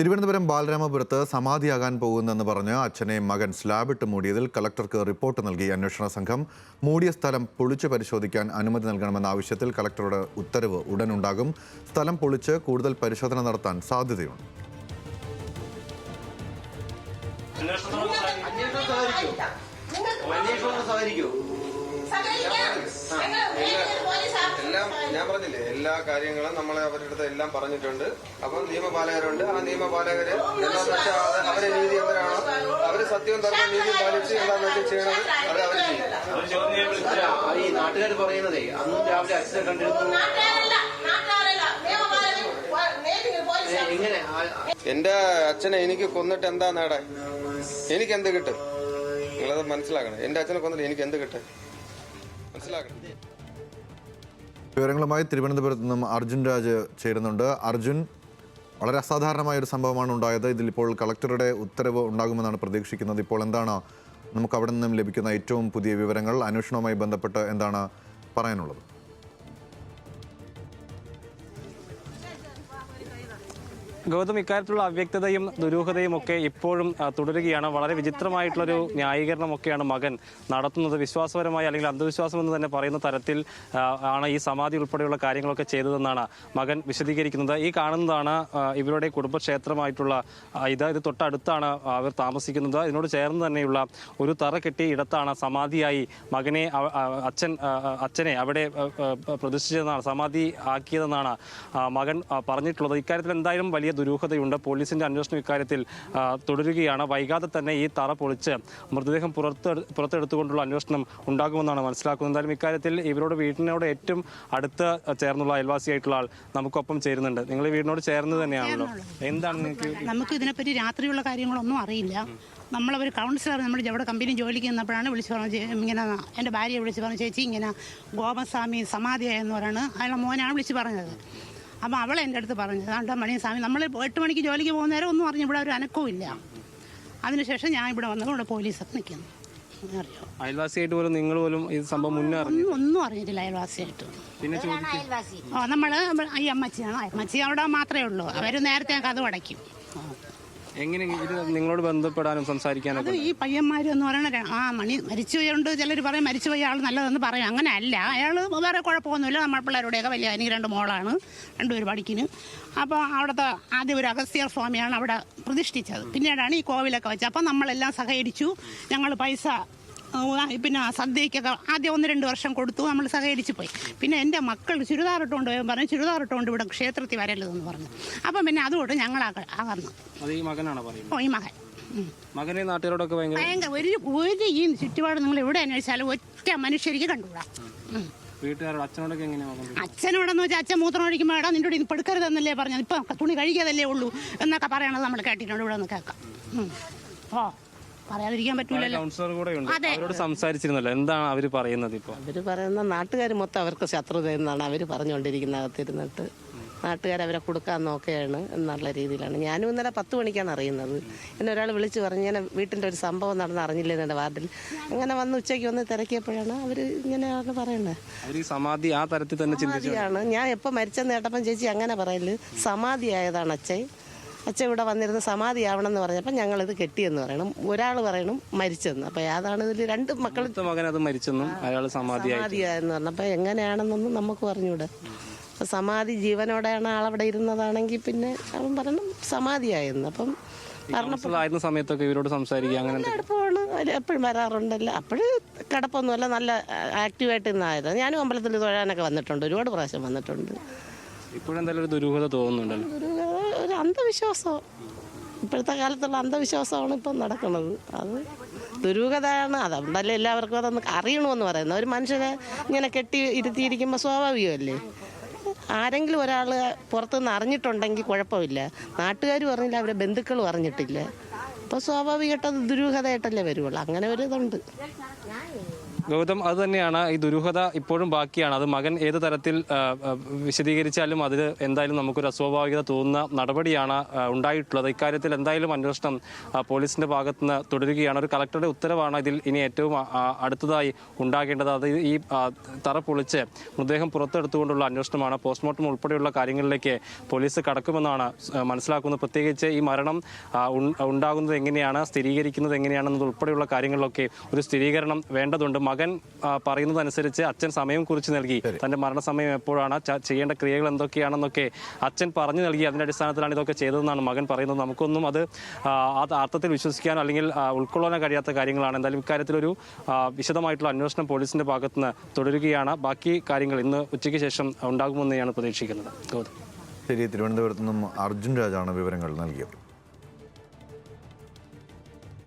തിരുവനന്തപുരം ബാലരാമപുരത്ത് സമാധിയാകാൻ പോകുന്നെന്ന് പറഞ്ഞ് അച്ഛനെ മകൻ സ്ലാബിട്ട് മൂടിയതിൽ കളക്ടർക്ക് റിപ്പോർട്ട് നൽകി അന്വേഷണ സംഘം മൂടിയ സ്ഥലം പൊളിച്ച് പരിശോധിക്കാൻ അനുമതി നൽകണമെന്ന ആവശ്യത്തിൽ കളക്ടറുടെ ഉത്തരവ് ഉടനുണ്ടാകും സ്ഥലം പൊളിച്ച് കൂടുതൽ പരിശോധന നടത്താൻ സാധ്യതയുണ്ട് സഹകരിക്കൂ എല്ലാം ഞാൻ പറഞ്ഞില്ലേ എല്ലാ കാര്യങ്ങളും നമ്മൾ അവരുടെ അടുത്ത് എല്ലാം പറഞ്ഞിട്ടുണ്ട്. അപ്പം നിയമപാലകരുണ്ട്. ആ നിയമപാലകര് എന്താ വെച്ചാൽ അവരെ നീതി എന്തരാണോ അവർ സത്യവും ധർമ്മം നീതി പാലിച്ച് എന്താന്ന് വെച്ചാൽ ചെയ്യണത് അത് അവർ ചെയ്യും. ഈ നാട്ടുകാർ പറയുന്നതേ അന്ന് രാവിലെ അച്ഛനെ കണ്ടിരുന്നു. എന്റെ അച്ഛനെ എനിക്ക് കൊന്നിട്ട് എന്താ നേടാൻ എനിക്ക് എന്ത് കിട്ടും? നിങ്ങളത് മനസ്സിലാക്കണം. എന്റെ അച്ഛനെ കൊന്നിട്ട് എനിക്ക് എന്ത് കിട്ടും? മനസ്സിലാക്കണം. വിവരങ്ങളുമായി തിരുവനന്തപുരത്ത് നിന്നും അർജുൻ രാജ് ചേരുന്നുണ്ട്. അർജുൻ വളരെ അസാധാരണമായ ഒരു സംഭവമാണ് ഉണ്ടായത്. ഇതിലിപ്പോൾ കളക്ടറുടെ ഉത്തരവ് ഉണ്ടാകുമെന്നാണ് പ്രതീക്ഷിക്കുന്നത്. ഇപ്പോൾ എന്താണ് നമുക്ക് അവിടെ നിന്നും ലഭിക്കുന്ന ഏറ്റവും പുതിയ വിവരങ്ങൾ? അന്വേഷണവുമായി ബന്ധപ്പെട്ട് എന്താണ് പറയാനുള്ളത്? ഗൗതം ഇക്കാര്യത്തിലുള്ള അവ്യക്തതയും ദുരൂഹതയും ഒക്കെ ഇപ്പോഴും തുടരുകയാണ്. വളരെ വിചിത്രമായിട്ടുള്ളൊരു ന്യായീകരണമൊക്കെയാണ് മകൻ നടത്തുന്നത്. വിശ്വാസപരമായി അല്ലെങ്കിൽ അന്ധവിശ്വാസം എന്ന് തന്നെ പറയുന്ന തരത്തിൽ ആണ് ഈ സമാധി ഉൾപ്പെടെയുള്ള കാര്യങ്ങളൊക്കെ ചെയ്തതെന്നാണ് മകൻ വിശദീകരിക്കുന്നത്. ഈ കാണുന്നതാണ് ഇവരുടെ കുടുംബക്ഷേത്രമായിട്ടുള്ള ഇത് ഇത് തൊട്ടടുത്താണ് അവർ താമസിക്കുന്നത്. ഇതിനോട് ചേർന്ന് തന്നെയുള്ള ഒരു തറ കെട്ടിയ ഇടത്താണ് സമാധിയായി മകനെ അച്ഛൻ അച്ഛനെ അവിടെ പ്രതിഷ്ഠിച്ചതെന്നാണ് സമാധി ആക്കിയതെന്നാണ് മകൻ പറഞ്ഞിട്ടുള്ളത്. ഇക്കാര്യത്തിൽ എന്തായാലും വലിയ ദുരൂഹതയുണ്ട്. പോലീസിന്റെ അന്വേഷണം ഇക്കാര്യത്തിൽ തുടരുകയാണ്. വൈകാതെ തന്നെ ഈ തറ പൊളിച്ച് മൃതദേഹം പുറത്ത് പുറത്തെടുത്തുകൊണ്ടുള്ള അന്വേഷണം ഉണ്ടാകുമെന്നാണ് മനസ്സിലാക്കുന്നത്. എന്തായാലും ഇക്കാര്യത്തിൽ ഇവരോട് വീടിനോട് ഏറ്റവും അടുത്ത് ചേർന്നുള്ള അയൽവാസിയായിട്ടുള്ള ആൾ നമുക്കൊപ്പം ചേരുന്നുണ്ട്. നിങ്ങൾ വീടിനോട് ചേർന്ന് തന്നെയാണല്ലോ. എന്താണ് നിങ്ങൾക്ക് നമുക്ക് ഇതിനെപ്പറ്റി രാത്രിയുള്ള കാര്യങ്ങളൊന്നും അറിയില്ല. നമ്മളൊരു കൗൺസിലർ നമ്മൾ ഇവിടെ കമ്പനി ജോലിക്ക് നിന്നപ്പോഴാണ് വിളിച്ചു പറഞ്ഞു ഇങ്ങനെ എന്റെ ഭാര്യയെ വിളിച്ച് പറഞ്ഞു ചേച്ചി ഇങ്ങനെ ഗോപസ്വാമി സമാധിയായെന്ന് പറയുന്നത് അയാളുടെ മോനാണ് വിളിച്ച് പറഞ്ഞത്. അപ്പോൾ അവൾ എന്റെ അടുത്ത് പറഞ്ഞു അതുകൊണ്ട് മണി സ്വാമി നമ്മൾ എട്ട് മണിക്ക് ജോലിക്ക് പോകുന്ന നേരം ഒന്നും അറിഞ്ഞു ഇവിടെ ഒരു അനക്കവും ഇല്ല. അതിനുശേഷം ഞാൻ ഇവിടെ വന്നപ്പോൾ ഇവിടെ പോലീസൊക്കെ നിൽക്കുന്നു. അറിയോ? അയൽവാസിയായിട്ട് പോലും നിങ്ങൾ പോലും ഈ സംഭവം മുന്നേ ഒന്നും അറിഞ്ഞിട്ടില്ല അയൽവാസിയായിട്ട്. പിന്നെ ചോദിച്ചു ഓ നമ്മൾ ഈ അമ്മച്ചിയാണ്. അമ്മച്ചി അവിടെ മാത്രമേ ഉള്ളൂ. അവർ നേരത്തെ കഥ അടയ്ക്കും. എങ്ങനെ ഇത് നിങ്ങളോട് ബന്ധപ്പെടാനും അത് ഈ പയ്യന്മാരെന്ന് പറയുന്നത് ആ മണി മരിച്ചു പോയുണ്ട് ചിലർ പറയും മരിച്ചു പോയ ആൾ നല്ലതെന്ന് പറയും. അങ്ങനെ അല്ല അയാൾ വേറെ കുഴപ്പമൊന്നുമില്ല. നമ്മൾ പിള്ളേരുടെയൊക്കെ വലിയ എനിക്ക് രണ്ട് മോളാണ്. രണ്ടുപേർ പഠിക്കുന്നു അപ്പോൾ അവിടുത്തെ ആദ്യം ഒരു അഗസ്ത്യർ സ്വാമിയാണ് അവിടെ പ്രതിഷ്ഠിച്ചത്. പിന്നീടാണ് ഈ കോവിലൊക്കെ വെച്ചത് അപ്പം നമ്മളെല്ലാം സഹകരിച്ചു. ഞങ്ങൾ പൈസ പിന്നെ സദ്യക്കൊക്കെ ആദ്യം ഒന്ന് രണ്ട് വർഷം കൊടുത്തു നമ്മൾ സഹകരിച്ച് പോയി. പിന്നെ എന്റെ മക്കൾ ചുരിദാറിട്ടുകൊണ്ട് പോയി പറഞ്ഞു ചുരിദാറിട്ടുകൊണ്ട് ഇവിടെ ക്ഷേത്രത്തിൽ വരരുതെന്ന് പറഞ്ഞു. അപ്പം പിന്നെ അതുകൊണ്ട് ഞങ്ങൾ അകന്നു വന്നു. ഓ ഈ മകൻ. മകനെ നാട്ടുകാരോടൊക്കെ ഭയങ്കര ഒരു ഒരു ഈ ചുറ്റുപാട് നിങ്ങൾ എവിടെ അന്വേഷിച്ചാലും ഒറ്റ മനുഷ്യർക്ക് കണ്ടുകൂടാ. വീട്ടുകാരോട് അച്ഛനോടൊക്കെ അച്ഛനോടെന്ന് വെച്ചാൽ അച്ഛൻ മൂത്രം ഒഴിക്കുമ്പോൾ എടാ നിന്റെ ഇത് പെടുക്കരുതെന്നല്ലേ പറഞ്ഞത്. ഇപ്പം തുണി കഴിക്കാതല്ലേ ഉള്ളൂ എന്നൊക്കെ പറയണത് നമ്മൾ കേട്ടിട്ടുണ്ട് ഇവിടെ നിന്ന് കേൾക്കാം. ഓ പറയാതിരിക്കാൻ പറ്റൂലല്ലോ. കൗൺസിലർ കൂടെ ഉണ്ട്. അതെ. അവരോട് സംസാരിച്ചിരുന്നല്ലോ. എന്താണ് അവർ പറയുന്നത് ഇപ്പൊ? അവർ പറയുന്ന നാട്ടുകാർ മൊത്തം അവർക്ക് ശത്രുത എന്നാണ് അവർ പറഞ്ഞുകൊണ്ടിരിക്കുന്ന അകത്തിരുന്നിട്ട് നാട്ടുകാർ അവരെ കൊടുക്കാൻ നോക്കുകയാണ് എന്നുള്ള രീതിയിലാണ്. ഞാനും ഇന്നലെ പത്ത് മണിക്കാണ് അറിയുന്നത്. എന്നെ ഒരാൾ വിളിച്ച് പറഞ്ഞു ഇങ്ങനെ വീട്ടിന്റെ ഒരു സംഭവം നടന്ന് അറിഞ്ഞില്ലേ എന്റെ വാർഡിൽ? അങ്ങനെ വന്ന് ഉച്ചയ്ക്ക് വന്ന് തിരക്കിയപ്പോഴാണ് അവർ ഇങ്ങനെയാണ് പറയുന്നത്. അവർ ഈ സമാധി ആ തരത്തിൽ തന്നെ ചിന്തിച്ചു സമാധിയാണ്. ഞാൻ എപ്പോൾ മരിച്ചെന്ന് കേട്ടപ്പം ചേച്ചി അങ്ങനെ പറയൽ. സമാധിയായതാണ് അച്ഛൻ. അച്ഛൻ ഇവിടെ വന്നിരുന്ന് സമാധിയാവണം എന്ന് പറഞ്ഞപ്പോൾ ഞങ്ങളിത് കെട്ടിയെന്ന് പറയണം. ഒരാൾ പറയണം മരിച്ചെന്ന്. അപ്പോൾ അതാണ് ഇതിൽ രണ്ട് മക്കൾ മകൻ അത് മരിച്ചെന്നും അയാൾ സമാധിയായി. സമാധിയായെന്ന് പറഞ്ഞപ്പോൾ എങ്ങനെയാണെന്നൊന്നും നമുക്ക് പറഞ്ഞൂടെ. അപ്പൊ സമാധി ജീവനോടെയാണ് ആളവിടെ ഇരുന്നതാണെങ്കിൽ പിന്നെ അവൻ പറയണം സമാധിയായെന്ന്. അപ്പം സമയത്തൊക്കെ ഇവരോട് സംസാരിക്കുക അങ്ങനെ? അടുപ്പമാണ് എപ്പോഴും വരാറുണ്ടല്ലോ. അപ്പോഴും കിടപ്പൊന്നുമല്ല നല്ല ആക്റ്റീവായിട്ട് ഇന്നായത് ഞാനും അമ്പലത്തിൽ തൊഴാനൊക്കെ വന്നിട്ടുണ്ട് ഒരുപാട് പ്രാവശ്യം വന്നിട്ടുണ്ട്. ഇപ്പോഴെന്തായാലും ഒരു ദുരൂഹത തോന്നുന്നുണ്ടല്ലോ. ഒരു അന്ധവിശ്വാസം. ഇപ്പോഴത്തെ കാലത്തുള്ള അന്ധവിശ്വാസമാണ് ഇപ്പം നടക്കുന്നത്. അത് ദുരൂഹതയാണ്. അതുകൊണ്ടല്ലേ എല്ലാവർക്കും അതൊന്ന് അറിയണമെന്ന് പറയുന്നത്. ഒരു മനുഷ്യനെ ഇങ്ങനെ കെട്ടി ഇരുത്തിയിരിക്കുമ്പോൾ സ്വാഭാവികമല്ലേ? ആരെങ്കിലും ഒരാൾ പുറത്തുനിന്ന് അറിഞ്ഞിട്ടുണ്ടെങ്കിൽ കുഴപ്പമില്ല. നാട്ടുകാരും അറിഞ്ഞില്ല അവരെ ബന്ധുക്കളും അറിഞ്ഞിട്ടില്ല. അപ്പോൾ സ്വാഭാവികമായിട്ട് അത് ദുരൂഹതയായിട്ടല്ലേ വരുള്ളൂ അങ്ങനെ ഒരു ഇതുണ്ട്. ഗൗതം അത് തന്നെയാണ് ഈ ദുരൂഹത ഇപ്പോഴും ബാക്കിയാണ്. അത് മകൻ ഏത് തരത്തിൽ വിശദീകരിച്ചാലും അതിൽ എന്തായാലും നമുക്കൊരു അസ്വാഭാവികത തോന്നുന്ന നടപടിയാണ് ഉണ്ടായിട്ടുള്ളത്. ഇക്കാര്യത്തിൽ എന്തായാലും അന്വേഷണം പോലീസിന്റെ ഭാഗത്തുനിന്ന് തുടരുകയാണ്. ഒരു കളക്ടറുടെ ഉത്തരവാണ് ഇതിൽ ഇനി ഏറ്റവും അടുത്തതായി ഉണ്ടാകേണ്ടത്. അത് ഈ തറ പൊളിച്ച് മൃതദേഹം പുറത്തെടുത്തുകൊണ്ടുള്ള അന്വേഷണമാണ്. പോസ്റ്റ്മോർട്ടം ഉൾപ്പെടെയുള്ള കാര്യങ്ങളിലേക്ക് പോലീസ് കടക്കുമെന്നാണ് മനസ്സിലാക്കുന്നത്. പ്രത്യേകിച്ച് ഈ മരണം ഉണ്ടാകുന്നത് എങ്ങനെയാണ് സ്ഥിരീകരിക്കുന്നത് എങ്ങനെയാണെന്നത് ഉൾപ്പെടെയുള്ള കാര്യങ്ങളിലൊക്കെ ഒരു സ്ഥിരീകരണം വേണ്ടതുണ്ട്. മകൻ ആ, പറയുന്നതനുസരിച്ച് അച്ഛൻ സമയം കുറിച്ച് നൽകി. തന്റെ മരണസമയം എപ്പോഴാണ് ചെയ്യേണ്ട ക്രിയകൾ എന്തൊക്കെയാണെന്നൊക്കെ അച്ഛൻ പറഞ്ഞു നൽകി. അതിന്റെ അടിസ്ഥാനത്തിലാണ് ഇതൊക്കെ ചെയ്തതെന്നാണ് മകൻ പറയുന്നത്. നമുക്കൊന്നും അത് ആ, അത് അർത്ഥത്തിൽ വിശ്വസിക്കാനോ അല്ലെങ്കിൽ ഉൾക്കൊള്ളാനോ കഴിയാത്ത കാര്യങ്ങളാണ്. എന്തായാലും ഇക്കാര്യത്തിൽ ഒരു വിശദമായിട്ടുള്ള അന്വേഷണം പോലീസിന്റെ ഭാഗത്തുനിന്ന് തുടരുകയാണ്. ബാക്കി കാര്യങ്ങൾ ഇന്ന് ഉച്ചയ്ക്ക് ശേഷം ഉണ്ടാകുമെന്ന് ഞാൻ പ്രതീക്ഷിക്കുന്നത്. ശരി തിരുവനന്തപുരത്ത് നിന്നും അർജുൻ രാജാണ് വിവരങ്ങൾ നൽകിയത്.